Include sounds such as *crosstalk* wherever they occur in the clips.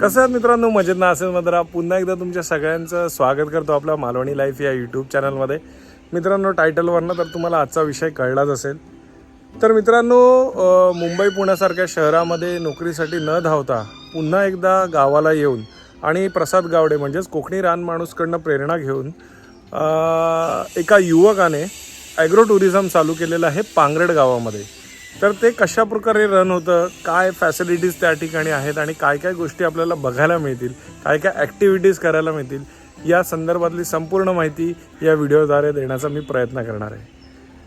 कसं आहात मित्रांनो मजेत ना? असेल मात्र पुन्हा एकदा तुमच्या सगळ्यांचं स्वागत करतो आपल्या मालवणी लाईफ या यूट्यूब चॅनलमध्ये मित्रांनो टायटलवरनं तर तुम्हाला आजचा विषय कळलाच असेल. तर मित्रांनो मुंबई पुण्यासारख्या शहरामध्ये नोकरीसाठी न धावता पुन्हा एकदा गावाला येऊन आणि प्रसाद गावडे म्हणजेच कोकणी रान माणूसकडनं प्रेरणा घेऊन एका युवकाने ॲग्रो टुरिझम चालू केलेलं आहे पांगरड गावामध्ये. तर ते कशा प्रकारे रन होतं काय फॅसिलिटीज त्या ठिकाणी आहेत आणि काय काय गोष्टी आपल्याला बघायला मिळतील काय काय ॲक्टिव्हिटीज करायला मिळतील या संदर्भातली संपूर्ण माहिती या व्हिडिओद्वारे देण्याचा मी प्रयत्न करणार आहे.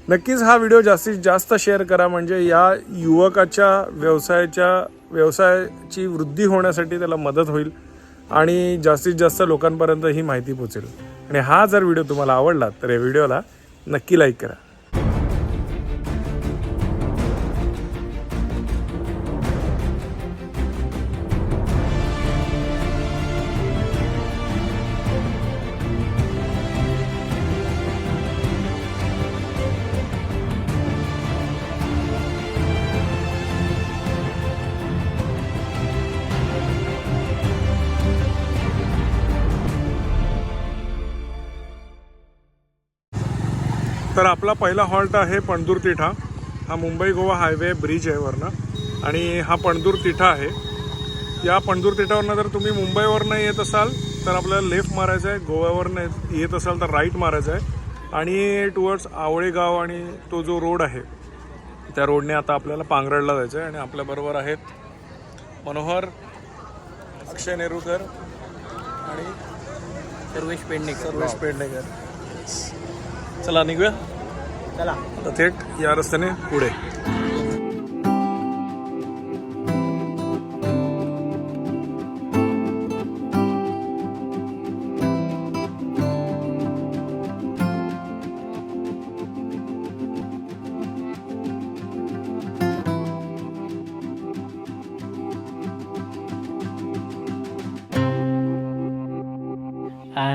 नक्कीच हा व्हिडिओ जास्तीत जास्त शेअर करा म्हणजे या युवकाच्या व्यवसायाच्या व्यवसायाची वृद्धी होण्यासाठी त्याला मदत होईल आणि जास्तीत जास्त लोकांपर्यंत ही माहिती पोचेल आणि हा जर व्हिडिओ तुम्हाला आवडला तर या व्हिडिओला नक्की लाईक करा. तर आपला पहिला हॉल्ट आहे पणदूर तिठा. हा मुंबई गोवा हायवे ब्रिज आहे वरनं. आणि हा पणदूर तिठा आहे. या पणदूर तिठावरनं जर तुम्ही मुंबईवरनं येत असाल तर आपल्याला लेफ्ट मारायचं आहे. गोव्यावरनं येत- येत असाल तर राईट मारायचं आहे. आणि टुवर्ड्स आवळेगाव आणि तो जो रोड आहे त्या रोडने आता आपल्याला पांगरडला जायचं आहे आणि आपल्याबरोबर आहेत मनोहर अक्षय नेरुकर आणि सर्वेश पेडणेकर. सर्वेश पेडणेकर. चला निघूया. आता थेट या रस्त्याने पुढे.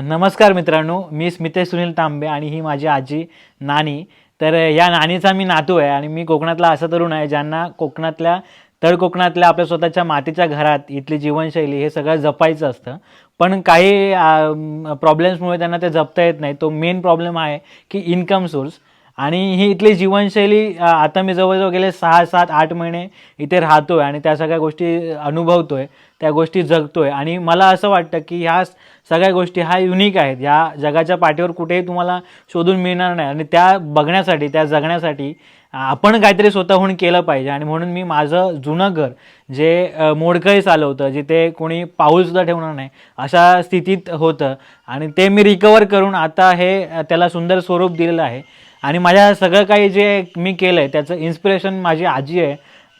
नमस्कार मित्रांनो मी स्मितेश सुनील तांबे आणि ही माझी आजी नानी. तर या नानीचा मी नातू आहे आणि मी कोकणातला असा तरुण आहे ज्यांना कोकणातल्या तळ कोकणातल्या आपल्या स्वतःच्या मातीच्या घरात इथली जीवनशैली हे सगळं जपायचं असतं. पण काही प्रॉब्लेम्समुळे त्यांना ते जपता येत नाही. तो मेन प्रॉब्लेम आहे की इन्कम सोर्स आणि ही इथली जीवनशैली आता मी जवळजवळ गेले सहा सात आठ महिने इथे राहतोय आणि त्या सगळ्या गोष्टी अनुभवतोय त्या गोष्टी जगतोय. आणि मला असं वाटतं की ह्या सगळ्या गोष्टी ह्या युनिक आहेत. ह्या जगाच्या पाठीवर कुठेही तुम्हाला शोधून मिळणार नाही. आणि त्या बघण्यासाठी त्या जगण्यासाठी आपण काहीतरी स्वतःहून केलं पाहिजे. आणि म्हणून मी माझं जुनं घर जे अ, मोडकळी चालवतं जिथे कोणी पाऊलसुद्धा ठेवणार नाही अशा स्थितीत होतं. आणि ते मी रिकवर करून आता हे त्याला सुंदर स्वरूप दिलेलं आहे. आणि माझ्या सगळं काही जे मी केलं आहे त्याचं इन्स्पिरेशन माझी आजी आहे.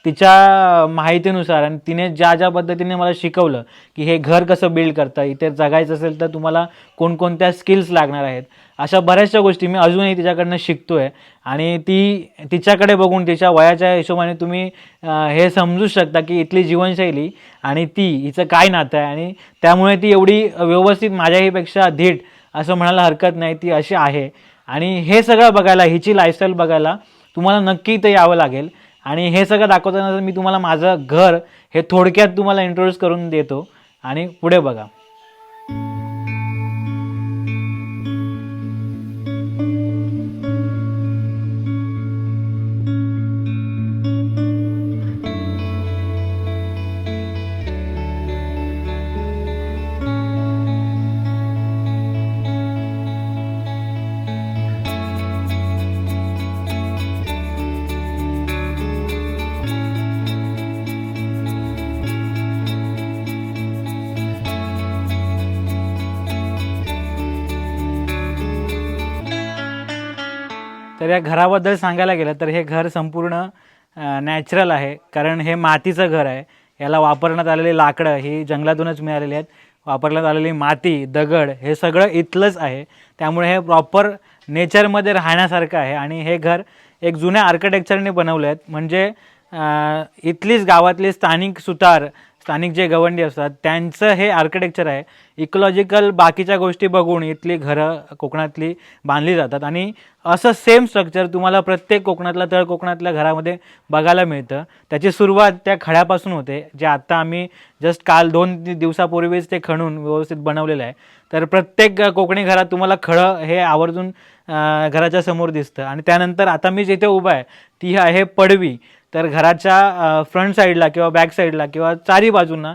तिच्या माहितीनुसार आणि तिने ज्या ज्या पद्धतीने मला शिकवलं की हे घर कसं बिल्ड करतं इथे जगायचं असेल तर तुम्हाला कोणकोणत्या स्किल्स लागणार आहेत अशा बऱ्याचशा गोष्टी मी अजूनही तिच्याकडनं शिकतो आहे आणि ती तिच्याकडे बघून तिच्या वयाच्या हिशोबाने तुम्ही हे समजू शकता की इथली जीवनशैली आणि ती हिचं काय नातं आहे. आणि त्यामुळे ती एवढी व्यवस्थित माझ्याहीपेक्षा धीट असं म्हणायला हरकत नाही ती अशी आहे. आणि हे सगळं बघायला हिची लाईफस्टाईल बघायला तुम्हाला नक्की इथं यावं लागेल. आणि हे सगळं दाखवताना मी तुम्हाला माझं घर हे थोडक्यात तुम्हाला इंट्रोड्यूस करून देतो. आणि पुढे बघा. तर या घराबद्दल सांगायला गेलं तर हे घर संपूर्ण नॅचरल आहे. कारण हे मातीचं घर आहे. याला वापरण्यात आलेली लाकडं ही जंगलातूनच मिळालेली आहेत. वापरण्यात आलेली माती दगड हे सगळं इथलंच आहे. त्यामुळे हे प्रॉपर नेचरमध्ये राहण्यासारखं आहे. आणि हे घर एक जुन्या आर्किटेक्चरने बनवलं आहेत. म्हणजे इथलीच गावातली स्थानिक सुतार स्थानिक जे गवंडी असतात त्यांचं हे आर्किटेक्चर आहे. इकोलॉजिकल बाकीच्या गोष्टी बघून इथली घरं कोकणातली बांधली जातात. आणि असं सेम स्ट्रक्चर तुम्हाला प्रत्येक कोकणातल्या तळ कोकणातल्या घरामध्ये बघायला मिळतं. त्याची सुरुवात त्या खड्यापासून होते जे आत्ता आम्ही जस्ट काल दोन दिवसापूर्वीच ते खणून व्यवस्थित बनवलेलं आहे. तर प्रत्येक कोकणी घरात तुम्हाला खडं हे आवर्जून घराच्या समोर दिसतं. आणि त्यानंतर आता मी जिथे उभा आहे ती आहे पडवी. तर घराच्या फ्रंट साईडला किंवा बॅक साईडला किंवा चारी बाजूंना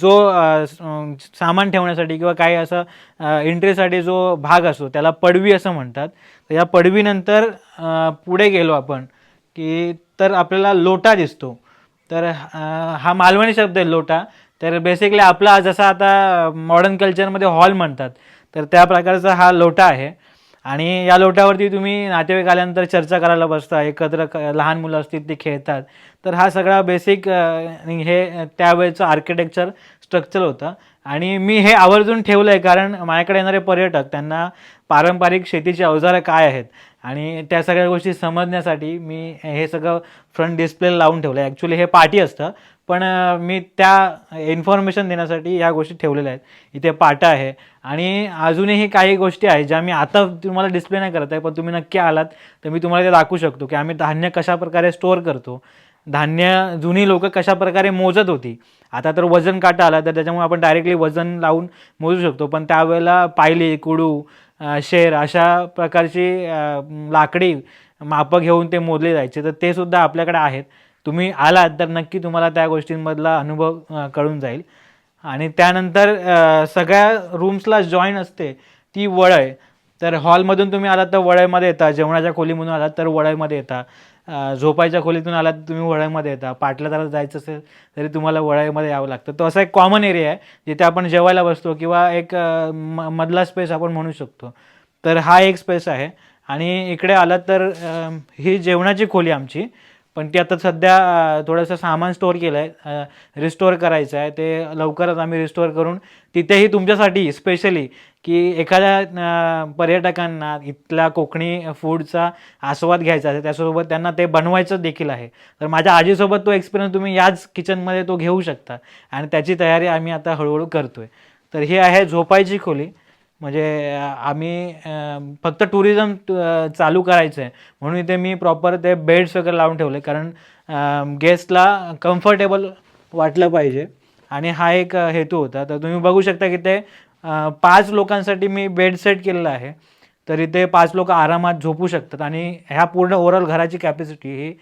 जो सामान ठेवण्यासाठी किंवा काही असं एंट्रीसाठी जो भाग असतो त्याला पडवी असं म्हणतात. तर या पडवीनंतर पुढे गेलो आपण की तर आपल्याला लोटा दिसतो. तर हा मालवणी शब्द आहे लोटा. तर बेसिकली आपला जसा आता मॉडर्न कल्चरमध्ये हॉल म्हणतात तर त्या प्रकारचा हा लोटा आहे. आणि या लोटावरती तुम्ही नातेवाईक आल्यानंतर चर्चा करायला बसता एकत्र लहान मुलं असतील ते खेळतात. तर हा सगळा बेसिक हे त्यावेळेचं आर्किटेक्चर स्ट्रक्चर होतं. आणि मी हे आवर्जून ठेवलं आहे कारण माझ्याकडे येणारे पर्यटक त्यांना पारंपरिक शेतीची अवजारं काय आहेत आणि त्या सगळ्या गोष्टी समजण्यासाठी मी हे सगळं फ्रंट डिस्प्ले लावून ठेवलं आहे ॲक्च्युली हे पार्टी असतं पण मी त्या इन्फॉर्मेशन देण्यासाठी ह्या गोष्टी ठेवलेल्या आहेत. इथे पाटा आहे. आणि अजूनही काही गोष्टी आहेत ज्या मी आता तुम्हाला डिस्प्ले नाही करत आहे पण तुम्ही नक्की आलात तर मी तुम्हाला ते दाखवू शकतो की आम्ही धान्य कशा प्रकारे स्टोअर करतो. धान्य जुनी लोक कशा प्रकारे मोजत होती. आता तर वजन काटा आला तर त्याच्यामुळे आपण डायरेक्टली वजन लावून मोजू शकतो. पण त्यावेळेला पायली कुडू शेर अशा प्रकारची लाकडी मापं घेऊन ते मोजले जायचे. तर ते सुद्धा आपल्याकडे आहेत. तुम्ही आलात तर नक्की तुम्हाला त्या गोष्टींमधला अनुभव कळून जाईल. आणि त्यानंतर सगळ्या रूम्सला जॉईन असते ती वळय. तर हॉलमधून तुम्ही आलात तर वळयमध्ये येता जेवणाच्या खोलीमधून आलात तर वळयमध्ये येता झोपायच्या खोलीतून आलात तुम्ही वळईमध्ये येता पाटला जरा जायचं असेल तरी तुम्हाला वळईमध्ये यावं लागतं. तो असा एक कॉमन एरिया आहे जिथे आपण जेवायला बसतो किंवा एक म- मधला स्पेस आपण म्हणू शकतो. तर हा एक स्पेस आहे. आणि इकडे आलात तर ही जेवणाची खोली आमची पण ती आता सध्या थोडंसं सामान स्टोअर केलं आहे रिस्टोअर करायचं आहे ते लवकरच आम्ही रिस्टोअर करून तिथेही तुमच्यासाठी स्पेशली की एखाद्या पर्यटकांना इथल्या कोकणी फूडचा आस्वाद घ्यायचा आहे त्यासोबत त्यांना ते बनवायचं देखील आहे. तर माझ्या आजीसोबत तो एक्सपिरियन्स तुम्ही याच किचनमध्ये तो घेऊ शकता. आणि त्याची तयारी आम्ही आता हळूहळू करतो आहे तर हे आहे झोपायची खोली. म्हणजे आम्ही फक्त टुरिझम चालू करायचं आहे म्हणून इथे मी प्रॉपर ते बेड्स वगैरे लावून ठेवले. कारण गेस्टला कम्फर्टेबल वाटलं पाहिजे. आणि हा एक हेतू होता. तर तुम्ही बघू शकता की ते पाच लोकांसाठी मी बेड सेट केलेला आहे. तर इथे पाच लोक आरामात झोपू शकतात. आणि ह्या पूर्ण ओव्हरऑल घराची कॅपॅसिटी ही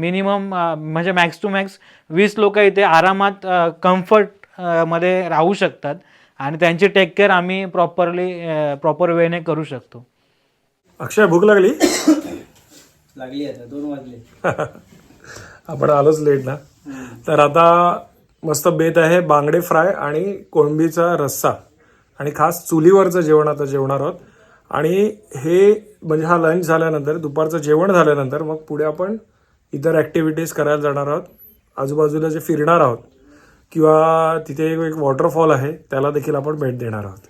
मिनिमम म्हणजे मॅक्स टू मॅक्स वीस लोक इथे आरामात कम्फर्टमध्ये राहू शकतात. आणि त्यांची टेक केअर आम्ही प्रॉपरली प्रॉपर वेने करू शकतो. अक्षय भूक लागली? लागली आता दोन वाजले. *laughs* आपण आलोच लेट ना. तर आता मस्त बेत आहे बांगडे फ्राय आणि कोळंबीचा रस्सा. आणि खास चुलीवरचं जेवण आता जेवणार आहोत. आणि हे म्हणजे हा लंच झाल्यानंतर दुपारचं जेवण झाल्यानंतर मग पुढे आपण इतर ॲक्टिव्हिटीज करायला जाणार आहोत. आजूबाजूला जे फिरणार आहोत किंवा तिथे एक एक वॉटरफॉल आहे त्याला देखील आपण भेट देणार आहोत.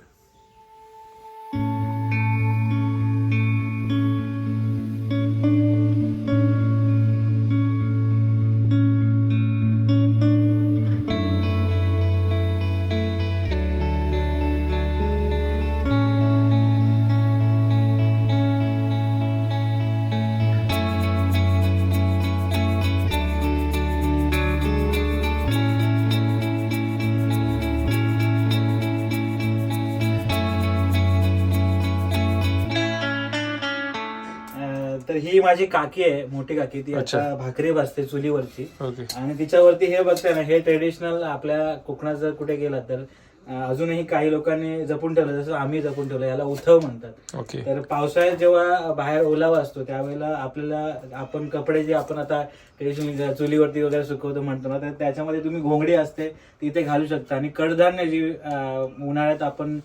ही माझी काकी आहे मोठी काकी ती अच्छा. आता भाकरी भाजते चुलीवरची ओके. आणि तिच्यावरती हे बघताय ना हे ट्रेडिशनल आपल्या कोकणात जर कुठे गेलात तर अं, अजूनही काही लोकांनी जपून ठेवलं जसं आम्ही जपून ठेवलं याला उथव म्हणतात. ओके. तर पावसाळ्यात जेव्हा बाहेर ओलावा असतो त्यावेळेला आपल्याला आपण कपडे जे आपण आता ट्रेडिशनल चुलीवरती वगैरे सुकवतो म्हणतो ना तर त्याच्यामध्ये तुम्ही घोंगडी असते तिथे घालू शकता. आणि कडधान्य जी अं, उन्हाळ्यात आपण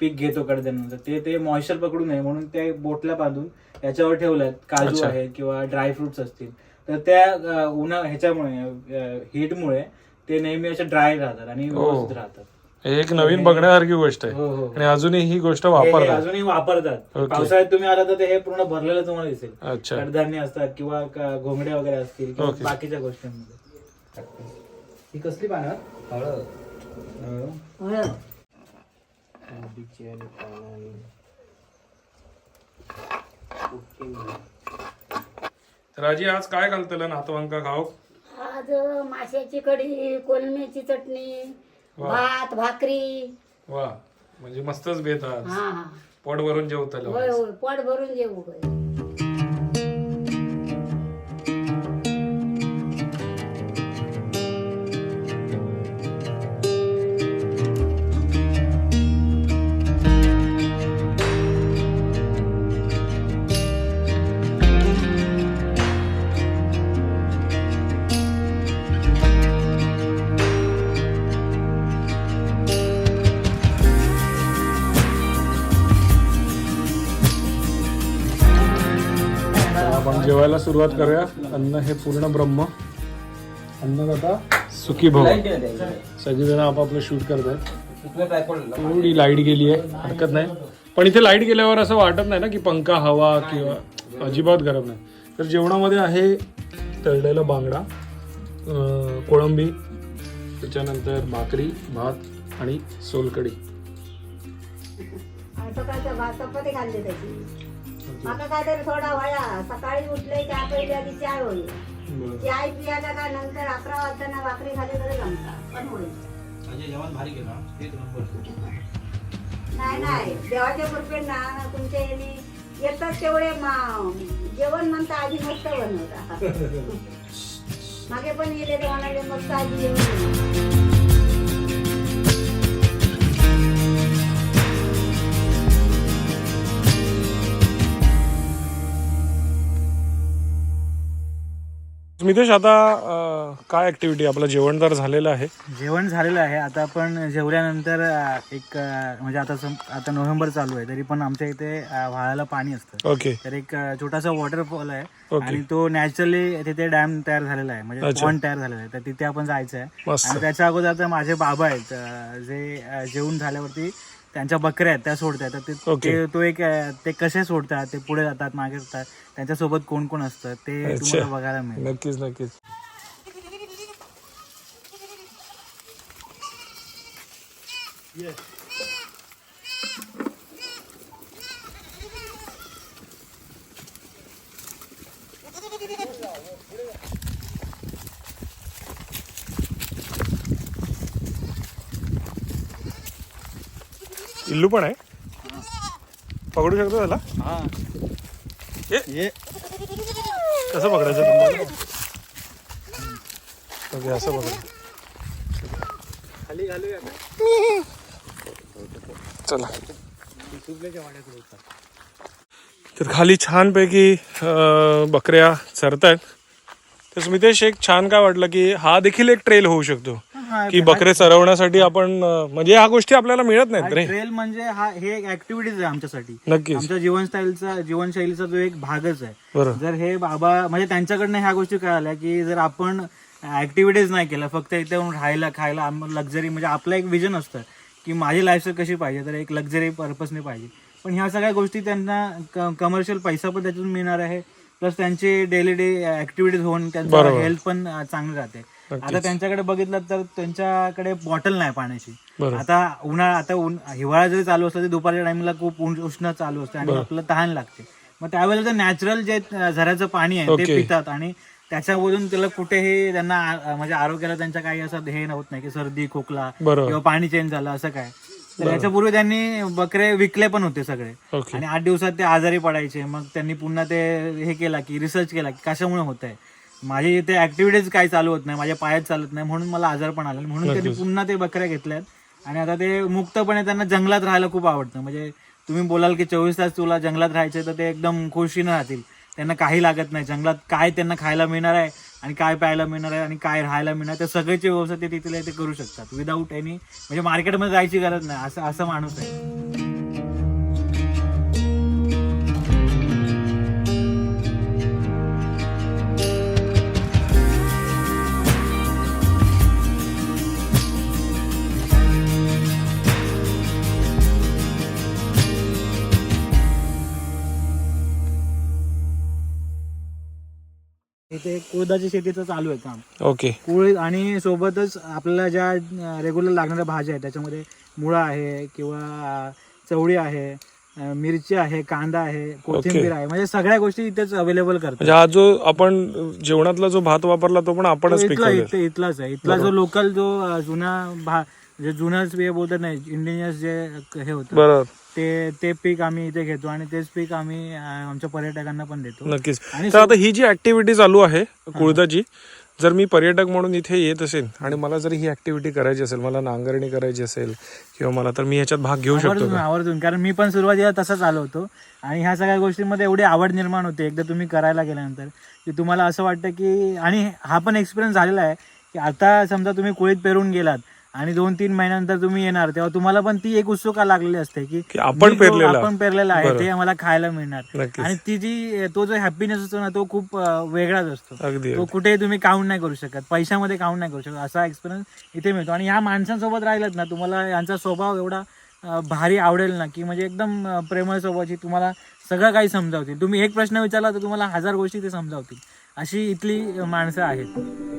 पीक घेतो कडधान्याचं ते ते मॉइश्चर पकडू नये म्हणून ते बोटला बांधून याच्यावर ठेवलं काजू अच्छा. आहे किंवा ड्रायफ्रुट्स असतील. तर त्या अं, उन्हा ह्याच्यामुळे हीटमुळे ते नेहमी असे ड्राय राहतात आणि हो. व्यवस्थित राहतात. हे एक नवीन बघण्यासारखी गोष्ट आहे. हो हो. आणि अजूनही ही गोष्ट हे- हे वापरतात. अजूनही वापरतात. पावसाळ्यात तुम्ही आला तर ते हे पूर्ण भरलेलं तुम्हाला दिसेल. अच्छा. कडधान्य असतात किंवा क- घोंगड्या वगैरे असतील किंवा. बाकीच्या गोष्टींमध्ये. ही कसली पानं? हळद. हळद. तर आजी आज काय घालतलं नातवांका खाऊ आज माशाची कढी कोलम्याची चटणी वा. भात भाकरी. वा. म्हणजे मस्तच बेत आज. हा पोट भरून जेवतलं होय होय पोट भरून जेवू. जेवायला सुरुवात करूया अन्न हे पूर्ण ब्रह्म. अन्नदाता सुखी भव. सगळेजण आपापलं शूट करतात थोडी लाइट गेली आहे. हरकत नाही. पण इथे लाइट गेल्यावर असं वाटत नाही ना की पंखा हवा किंवा अजिबात गरम नाही. तर जेवणामध्ये आहे तळलेला बांगडा कोळंबी त्याच्यानंतर भाकरी भात आणि सोलकडी माका काय तरी थोडा वया सकाळी उठले त्या पहिल्या आधी चाय होईल. चाय पियाला का नंतर अकरा वाजताना भाकरी खाली तरी जमता पण होईल. जेवण भारी केलं एक नंबर. नाही नाही. देवाच्या कृपेन ना तुमच्या याने येतात तेवढे मा- जेवण म्हणता आधी मस्त बनवता *laughs* मागे पण येले ते म्हणाले मस्त आधी जेवण मितेश आता काय ऍक्टिव्हिटी आपलं जेवण तर झालेलं आहे. जेवण झालेलं आहे. आता आपण जेवल्यानंतर एक म्हणजे आता आता नोव्हेंबर चालू आहे तरी पण आमच्या इथे व्हाळाला पाणी असतं. ओके. तर एक छोटासा वॉटरफॉल आहे. आणि तो नॅचरली तिथे डॅम तयार झालेला आहे. म्हणजे. पॉन्ड तयार झालेला आहे. तर तिथे आपण जायचं आहे. आणि त्याच्या अगोदर आता माझे बाबा आहेत जे अ, जेवून झाल्यावरती त्यांच्या बकऱ्या आहेत त्या सोडतात तर ते-. ते तो एक अ, ते कसे सोडतात ते पुढे जातात मागे जातात त्यांच्यासोबत कोण कोण असतं ते अच्छा. तुम्हाला बघायला मिळेल नक्कीच नक्कीच इल्लू पण आहे. पकडू शकतो त्याला? हा. कसं पकडायचं तुम्हाला ओके असं पकड. खाली घालूया चला. तर खाली छानपैकी बकऱ्या चरत आहेत तर स्मितेश एक छान काय वाटलं की हा देखील एक ट्रेल होऊ शकतो. की बकरे चरवण्यासाठी आपण अं, म्हणजे ह्या गोष्टी आपल्याला मिळत नाहीत रे. ट्रेल म्हणजे हा हे एक ऍक्टिव्हिटीज आहे आमच्यासाठी. नक्कीच. आमच्या जीवनस्टाईलचा जीवनशैलीचा जो एक भागच आहे. बरोबर. जर हे बाबा म्हणजे त्यांच्याकडनं ह्या गोष्टी कळाल्या की जर आपण ऍक्टिव्हिटीज नाही केल्या फक्त इथे येऊन राहायला खायला लक्झरी म्हणजे आपलं एक विजन असतं की माझी लाईफस्टाईल कशी पाहिजे तर एक लक्झरी पर्पजने पाहिजे. पण ह्या सगळ्या गोष्टी त्यांना कमर्शियल पैसा पण त्यातून मिळणार आहे प्लस त्यांची डेली डे ऍक्टिव्हिटीज होऊन त्यांचं बरोबर. हेल्थ पण अं, चांगली राहते. आता त्यांच्याकडे बघितलं तर त्यांच्याकडे बॉटल नाही पाण्याची. आता उन्हाळा आता उन हिवाळा जरी चालू असला तरी दुपारच्या टाइमला खूप उष्ण चालू असते आणि आपलं तहान लागते. मग त्यावेळेला नॅचरल जे झऱ्याचं पाणी आहे. ते पितात आणि त्याच्यामधून त्याला कुठेही त्यांना म्हणजे आरोग्याला त्यांच्या काही असं हे होत नाही की सर्दी खोकला. किंवा पाणी चेंज झालं असं काय. तर याच्यापूर्वी त्यांनी बकरे विकले पण होते सगळे. आणि आठ दिवसात ते आजारी पडायचे. मग त्यांनी पुन्हा ते हे केला की रिसर्च केला की कशामुळे होत आहे माझी इथे ऍक्टिव्हिटीज काही चालू होत नाही माझ्या पायात चालत नाही म्हणून मला आजार पण आला म्हणून त्यांनी पुन्हा ते बकऱ्या घेतल्यात. आणि आता ते मुक्तपणे त्यांना जंगलात राहायला खूप आवडतं. म्हणजे तुम्ही बोलाल की चोवीस तास तुला जंगलात राहायचे तर ते एकदम खुशीनं राहतील. त्यांना काही लागत नाही. जंगलात काय त्यांना खायला मिळणार आहे आणि काय प्यायला मिळणार आहे आणि काय राहायला मिळणार आहे, त्या सगळ्याची व्यवस्था ते तिथले ते करू शकतात. विदाऊट एनी म्हणजे मार्केटमध्ये जायची गरज नाही. असं असं माणूस आहे. ते कुळदाची शेतीचं चालू आहे काम. ओके. कुळ आणि सोबतच आपल्याला ज्या रेग्युलर लागणाऱ्या भाज्या आहेत त्याच्यामध्ये मुळा आहे किंवा चवळी आहे मिरची आहे कांदा आहे कोथिंबीर आहे म्हणजे सगळ्या गोष्टी इथेच अवेलेबल करतात. म्हणजे हा जो आपण जेवणातला जो भात वापरला तो पण आपणच इथे- इथलाच आहे. इथला जो लोकल जो अं, जुना भा जे जुनच हे बोलतात नाही इंडिजिनियस जे हे होतं. बरोबर. ते ते पीक आम्ही इथे घेतो आणि तेच पीक आम्ही आमच्या पर्यटकांना पण देतो. नक्कीच. आणि तर आता ही जी ऍक्टिव्हिटी चालू आहे कुळदाची जर मी पर्यटक म्हणून इथे येत असेल आणि मला जर ही ऍक्टिव्हिटी करायची असेल मला नांगरणी करायची असेल किंवा मला तर मी ह्याच्यात भाग घेऊ शकतो आवर्जून. कारण मी पण सुरुवातीला तसाच आलो होतो आणि ह्या सगळ्या गोष्टींमध्ये एवढी आवड निर्माण होते. एकदा तुम्ही करायला गेल्यानंतर की तुम्हाला असं वाटतं की आणि हा पण एक्सपिरियन्स झालेला आहे की आता समजा तुम्ही कुळीत पेरून गेलात आणि दोन तीन महिन्यानंतर तुम्ही येणार तेव्हा तुम्हाला पण ती एक उत्सुका लागलेली असते की आपण आपण पेरलेला आहे. ते मला खायला मिळणार. आणि ती जी तो जो हॅपीनेस असतो ना तो खूप वेगळाच असतो. तो कुठेही तुम्ही काउंट नाही करू शकत. पैशामध्ये काउंट नाही करू शकत. असा एक्सपिरियन्स इथे मिळतो. आणि ह्या माणसांसोबत राहिलात ना तुम्हाला यांचा स्वभाव एवढा भारी आवडेल ना की म्हणजे एकदम प्रेमळ स्वभावाची तुम्हाला सगळं काही समजावतील. तुम्ही एक प्रश्न विचारला तर तुम्हाला हजार गोष्टी ते समजावतील. अशी इथली माणसं आहेत.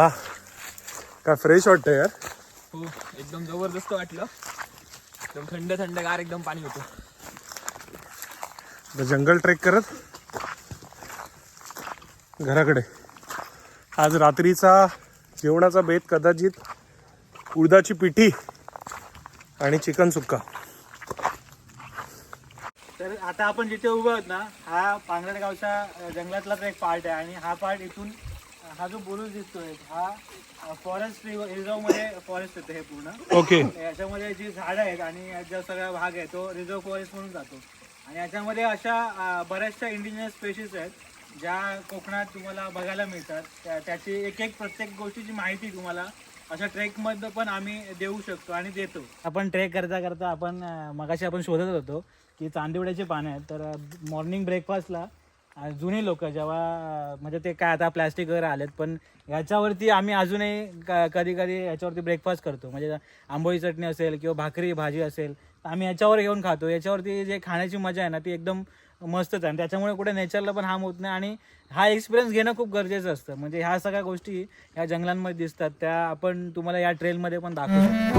हा काय फ्रेश वाटतं यार? हो एकदम जबरदस्त वाटलं. एकदम थंड थंडगार एकदम पाणी होतं. जंगल ट्रेक करत घराकडे. आज रात्रीचा जेवणाचा बेत कदाचित उडदाची पिठी आणि चिकन सुक्का. तर आता आपण जिथे उभं आहोत ना हा पांगरड गावच्या जंगलातलाच एक पार्ट आहे आणि हा पार्ट इथून हा जो बुरुज दिसतोय हा फॉरेस्ट रिझर्वमध्ये फॉरेस्ट येतं हे पूर्ण. ओके. याच्यामध्ये जी झाडं आहेत आणि याचा सगळा भाग आहे तो रिझर्व फॉरेस्ट म्हणून जातो. आणि याच्यामध्ये अशा बऱ्याचशा इंडिजिनियस स्पेशीज आहेत ज्या कोकणात तुम्हाला बघायला मिळतात. त्या- त्याची एक एक प्रत्येक गोष्टीची माहिती तुम्हाला अशा ट्रेकमध्ये पण आम्ही देऊ शकतो आणि देतो. आपण ट्रेक करता करता आपण मगाशी आपण शोधत होतो की चांदिवड्याचे पानं आहेत. तर मॉर्निंग ब्रेकफास्टला आणि जुने लोक जेव्हा म्हणजे ते काय आता प्लॅस्टिक वगैरे आलेत पण याच्यावरती आम्ही अजूनही कधी कधी याच्यावरती ब्रेकफास्ट करतो. म्हणजे आंबोळी चटणी असेल किंवा भाकरी भाजी असेल तर आम्ही याच्यावर घेऊन खातो. याच्यावरती जे खाण्याची मजा आहे ना ती एकदम मस्तच आहे. आणि त्याच्यामुळे कुठे नेचरला पण हार्म होत नाही आणि हा एक्सपिरियन्स घेणं खूप गरजेचं असतं. म्हणजे ह्या सगळ्या गोष्टी ह्या जंगलांमध्ये दिसतात. त्या आपण तुम्हाला या ट्रेलमध्ये पण दाखवू शकतो.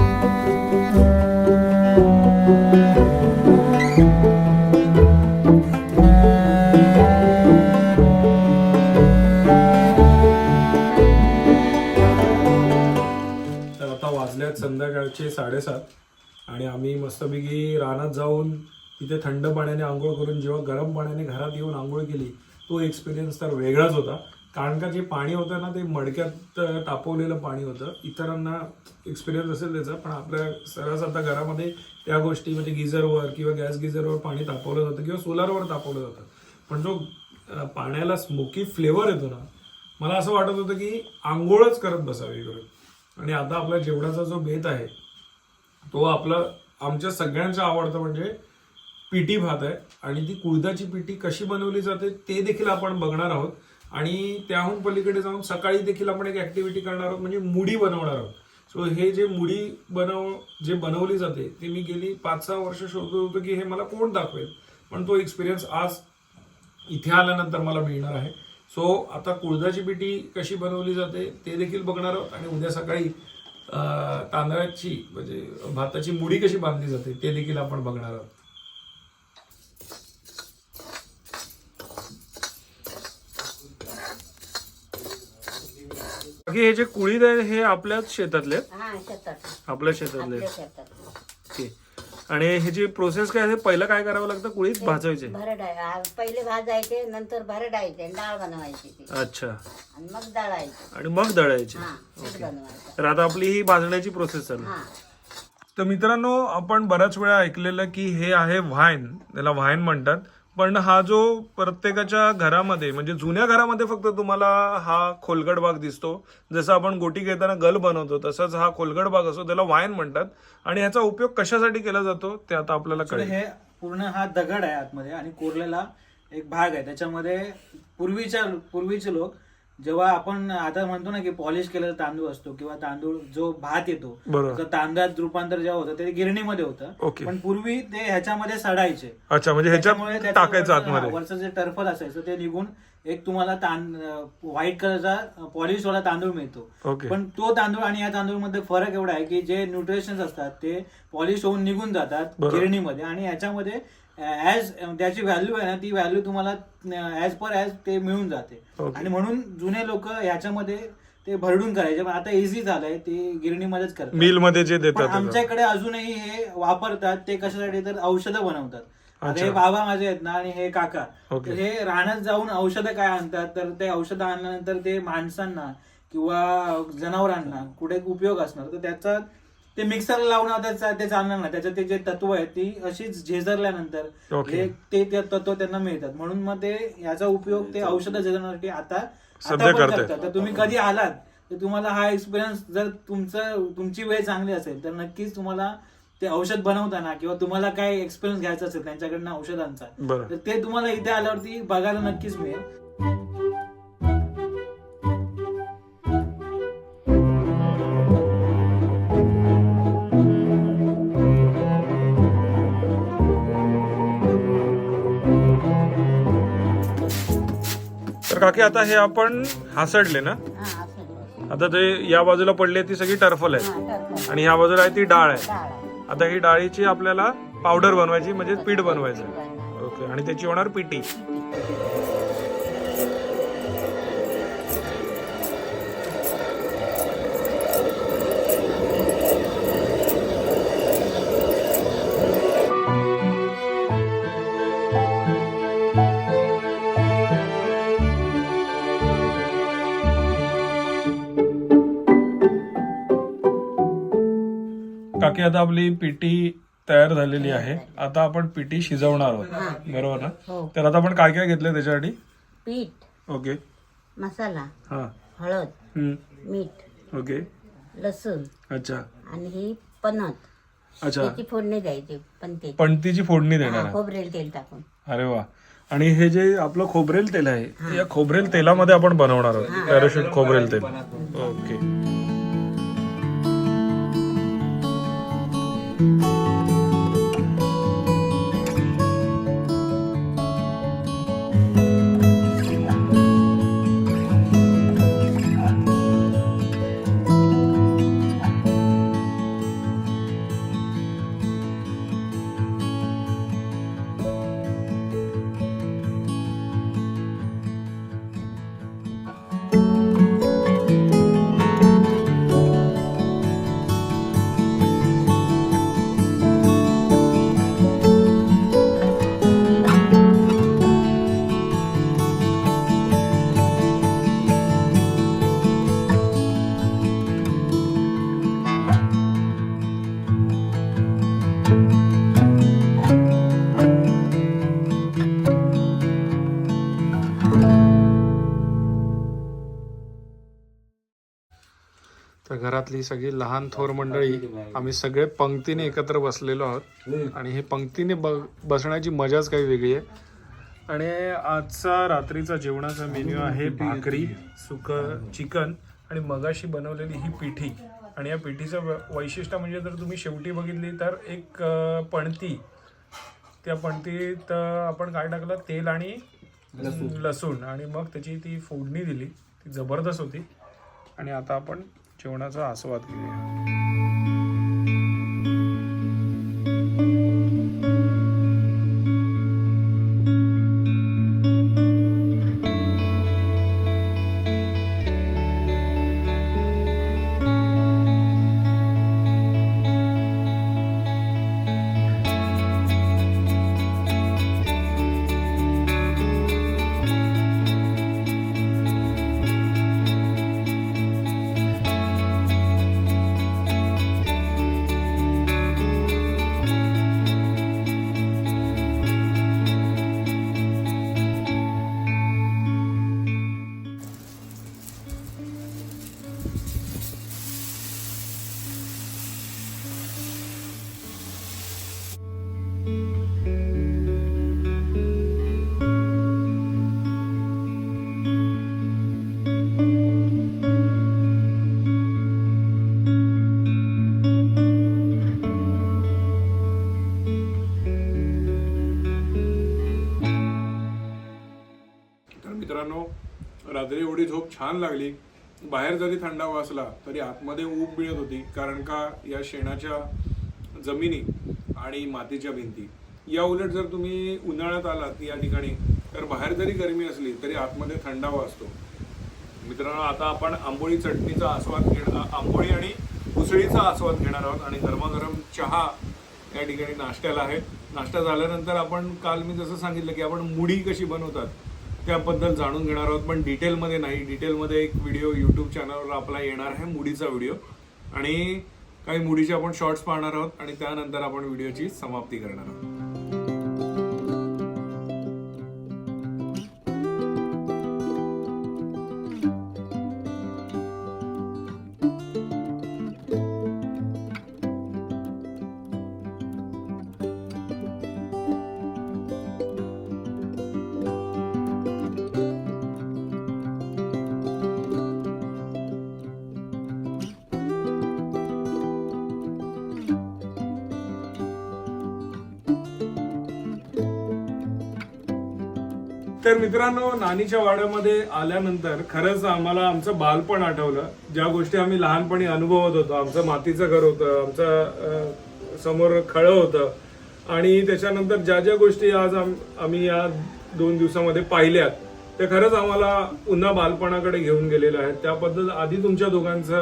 संध्याकाळचे साडेसात आणि आम्ही मस्तपैकी रानात जाऊन तिथे थंड पाण्याने आंघोळ करून जेव्हा गरम पाण्याने घरात येऊन आंघोळ केली तो एक्सपिरियन्स तर वेगळाच होता. कारण का जे पाणी होतं ना ते मडक्यात तापवलेलं पाणी होतं. इतरांना एक्सपिरियन्स असेल त्याचा पण आपल्या सरस आता घरामध्ये त्या गोष्टी म्हणजे गिझरवर किंवा गॅस गिझरवर पाणी तापवलं जातं किंवा सोलारवर तापवलं जातं. पण जो पाण्याला स्मोकी फ्लेवर येतो ना मला असं वाटत होतं की आंघोळच करत बसावी. इकडे आणि आता आपला जेवणाचा जो बेत आहे तो आपला आमच्या सगळ्यांचा आवडतं म्हणजे पिटी भात आहे. आणि ती कुळदाची पिठी कशी बनवली जाते ते देखील आपण बघणार आहोत. आणि त्याहून पलीकडे जाऊन सकाळी देखील आपण एक ॲक्टिव्हिटी करणार आहोत म्हणजे मुडी बनवणार आहोत. सो हे जे मुडी बनव जे बनवली जाते ते मी गेली पाच सहा वर्ष शोधत होतो की हे मला कोण दाखवेल. पण तो एक्सपिरियन्स आज इथे आल्यानंतर मला मिळणार आहे. सो आता कुळदाची पिठी कशी बनवली जाते ते देखील बघणार आहोत. आणि उद्या सकाळी तांदळाची म्हणजे भाताची मुडी कशी बांधली जाते ते देखील आपण बघणार आहोत. बाकी हे जे कुळीद आहे हे आपल्याच शेतातले आपल्या शेतातले आपल्या आहेत. शेतात ओके आणि ह्याची प्रोसेस काय आहे पहिलं काय करावं लागतं कुळीत? भाजायचे. भरडाय पहिले भाजायचे नंतर भरडायचे आणि डाळ बनवायची ती. अच्छा. आणि मग दळायचे. आणि मग दळायचे. हा पीठ बनवायचं. तर आता आपली ही भाजण्याची प्रोसेस चालू. आहे. हा. तर मित्रांनो आपण बऱ्याच वेळा ऐकलेलं की हे आहे व्हाईन त्याला व्हाईन म्हणतात. पण हा जो प्रत्येकाच्या घरामध्ये म्हणजे जुन्या घरामध्ये फक्त तुम्हाला हा खोलगड भाग दिसतो. जसं आपण गोटी घेताना गल बनवतो तसंच हा खोलगड भाग असतो त्याला वाईन म्हणतात. आणि ह्याचा उपयोग कशासाठी केला जातो ते आता आपल्याला कळेल. हे पूर्ण हा दगड आहे आतमध्ये आणि कोरलेला एक भाग आहे. त्याच्यामध्ये पूर्वीच्या पूर्वीचे लोक जेव्हा आपण आता म्हणतो ना की पॉलिश केलेला तांदूळ असतो किंवा तांदूळ जो भात येतो त्याचं तांदळात रूपांतर जेव्हा होतं ते गिरणीमध्ये होतं. पण पूर्वी ते ह्याच्यामध्ये सडायचे. अच्छा म्हणजे त्याचं टाकायचं वरचं- आतमध्ये. वरचं जे टर्फल असायचं ते निघून एक तुम्हाला व्हाईट कलरचा पॉलिश वाला तांदूळ मिळतो. पण तो तांदूळ आणि या तांदूळमध्ये फरक एवढा आहे की जे न्यूट्रिशन्स असतात ते पॉलिश होऊन निघून जातात. गिरणीमध्ये आणि याच्यामध्ये ऍज त्याची व्हॅल्यू आहे ना ती व्हॅल्यू तुम्हाला ऍज पर ऍज ते मिळून जाते. आणि म्हणून जुने लोक ह्याच्यामध्ये ते भरडून करायचे. पण आता इझी झालंय ते गिरणीमध्येच करतात. मिलमध्ये जे पण देतात आमच्याकडे अजूनही हे वापरतात ते कशासाठी तर औषधं बनवतात. आता अच्छा. हे बाबा माझे आहेत ना आणि हे काका. ओके. हे रानात जाऊन औषधं काय आणतात? तर ते औषधं आणल्यानंतर ते माणसांना किंवा जनावरांना कुठे उपयोग असणार तर त्याचा ते मिक्सरला लावून त्याचा ते चालणार नाही. त्याच्यात ते जे तत्व आहेत ती अशीच झेजरल्यानंतर. हे ते ते तत्व त्यांना मिळतात. म्हणून मग ते याचा उपयोग ते औषधं झेजरण्यासाठी आता आता सध्या पण करतायत. करतात. तर तुम्ही कधी आलात तर तुम्हाला हा एक्सपिरियन्स जर तुमचं तुमची वेळ चांगली असेल तर नक्कीच तुम्हाला ते औषध बनवताना किंवा तुम्हाला काय एक्सपिरियन्स घ्यायचा असेल त्यांच्याकडनं औषधांचा बरं. तर ते तुम्हाला इथे आल्यावरती बघायला नक्कीच मिळेल. काकी आता हे आपण हासडले ना? हा असं आता ते या बाजूला पडली ती सगळी टर्फल आहे. टरफल. आणि ह्या बाजूला आहे ती डाळ आहे. डाळ आहे. आता ही डाळीची आपल्याला पावडर बनवायची म्हणजे पीठ बनवायचं. बनवायचं. ओके आणि त्याची होणार पिठी काकी आता आपली पिठी तयार झालेली आहे. आता आपण पिठी शिजवणार आहोत. बरोबर ना? हो. तर आता आपण काय काय घेतलंय त्याच्यासाठी? पीठ. ओके. मसाला. हा. हळद. हम्म. मीठ. ओके. लसूण. अच्छा. आणि ही पनत. अच्छा. त्याची फोडणी द्यायची पण ते. पणतीची फोडणी देणार खोबरेल तेल टाकून. अरे वा. आणि हे जे आपलं खोबरेल तेल आहे या खोबरेल तेलामध्ये आपण बनवणार आहोत. पॅराशूट खोबरेल तेल. ओके. तर घरातली सगळी लहान थोर मंडळी आम्ही सगळे पंक्तीने एकत्र बसलेलो आहोत. आणि हे पंक्तीने ब बसण्याची मजाच काही वेगळी आहे. आणि आजचा रात्रीचा जेवणाचा मेन्यू आहे भाकरी सुक चिकन आणि मगाशी बनवलेली ही पिठी. आणि या पिठीचं वैशिष्ट्य म्हणजे जर तुम्ही शेवटी बघितली तर एक पणती. त्या पणतीत आपण काय टाकलं? तेल आणि लसूण. आणि मग त्याची ती फोडणी दिली. ती जबरदस्त होती. आणि आता आपण जेवणाचा आस्वाद घेऊया. छान लागली. बाहेर जरी थंडावा असला तरी आतमध्ये ऊब मिळत होती कारण का या शेणाच्या जमिनी आणि मातीच्या भिंती. या उलट जर तुम्ही उन्हाळ्यात आलात या ठिकाणी तर बाहेर जरी गरमी असली तरी आतमध्ये थंडावा असतो मित्रांनो आता आपण आंबोळी चटणीचा आस्वाद घेणार आंबोळी आणि उसळीचा आस्वाद घेणार आहोत आणि गरमागरम चहा या ठिकाणी नाश्त्याला आहे नाश्ता झाल्यानंतर आपण काल मी जसं सांगितलं की आपण मुढी कशी बनवतात त्याबद्दल जाणून घेणार आहोत पण डिटेलमध्ये नाही. डिटेलमध्ये एक व्हिडिओ यूट्यूब चॅनलवर आपला येणार आहे मुडीचा व्हिडिओ आणि काही मुडीचे आपण शॉर्ट्स पाहणार आहोत आणि त्यानंतर आपण व्हिडिओची समाप्ती करणार आहोत. तर मित्रांनो नानीच्या वाड्यामध्ये आल्यानंतर खरंच आम्हाला आमचं बालपण आठवलं. ज्या गोष्टी आम्ही लहानपणी अनुभवत होतो. आमचं मातीचं घर होतं आमचं समोर खळं होतं. आणि त्याच्यानंतर ज्या ज्या गोष्टी आज आम- आम्ही या दोन दिवसामध्ये पाहिल्यात त्या खरंच आम्हाला पुन्हा बालपणाकडे घेऊन गेलेल्या आहेत. त्याबद्दल आधी तुमच्या दोघांचं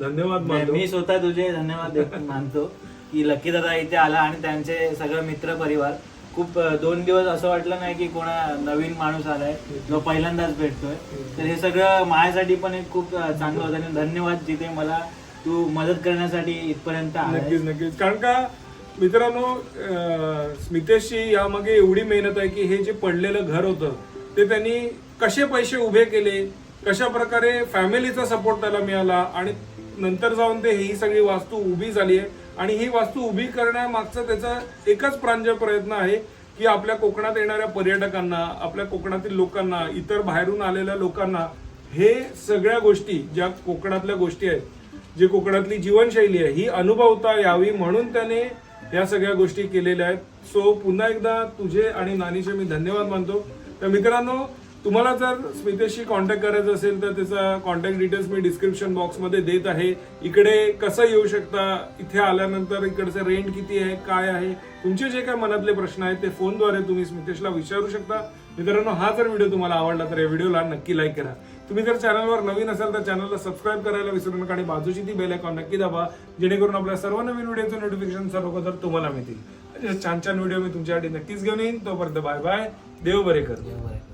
धन्यवाद मानतो. मी स्वतः तुझे धन्यवाद मानतो की लकी दादा इथे आला आणि त्यांचे सगळं मित्र परिवार खूप दोन दिवस असं वाटलं नाही की कोणा नवीन माणूस आलाय जो पहिल्यांदाच भेटतोय. तर हे सगळं माझ्यासाठी पण एक खूप चांगलं होतं आणि धन्यवाद जिथे मला तू मदत करण्यासाठी इथपर्यंत नक्कीच नक्कीच. कारण का मित्रांनो अं, स्मितेशची यामागे एवढी मेहनत आहे की हे जे पडलेलं घर होतं ते त्यांनी कसे पैसे उभे केले कशा प्रकारे फॅमिलीचा सपोर्ट त्याला मिळाला आणि नंतर जाऊन ते ही सगळी वास्तू उभी झाली आहे. आणि ही वास्तू उभी करण्यामागचा त्याचा एकच प्रांजळ प्रयत्न आहे की आपल्या कोकणात येणाऱ्या पर्यटकांना आपल्या कोकणातील लोकांना इतर बाहेरून आलेल्या लोकांना हे सगळ्या गोष्टी ज्या कोकणातल्या गोष्टी आहेत जे कोकणातली जीवनशैली आहे ही अनुभवता यावी म्हणून त्याने या सगळ्या गोष्टी केलेल्या आहेत. सो पुन्हा एकदा तुझे आणि नानीचे मी धन्यवाद मानतो. तर मित्रांनो तुम्हाला जर स्मितेशशी कॉन्टॅक्ट करायचं असेल तर त्याचा कॉन्टॅक्ट डिटेल्स मी डिस्क्रिप्शन बॉक्समध्ये देत आहे. इकडे कसं येऊ शकता? इथे आल्यानंतर इकडचं रेंट किती आहे? काय आहे? तुमचे जे काय मनातले प्रश्न आहेत ते फोनद्वारे तुम्ही स्मितेशला विचारू शकता. मित्रांनो हा जर व्हिडिओ तुम्हाला आवडला तर या व्हिडिओला नक्की लाईक करा. तुम्ही जर चॅनलवर नवीन असाल तर चॅनलला सबस्क्राईब करायला विसरू नका आणि बाजूची ती बेल आयकॉन नक्की दाबा जेणेकरून आपल्या सर्व नवीन व्हिडिओचं नोटिफिकेशन सर्व अगोदर तुम्हाला मिळतील. छान छान व्हिडिओ मी तुमच्यासाठी नक्कीच घेऊन येईन. तोपर्यंत बाय बाय देव बरे कर. देव आहे.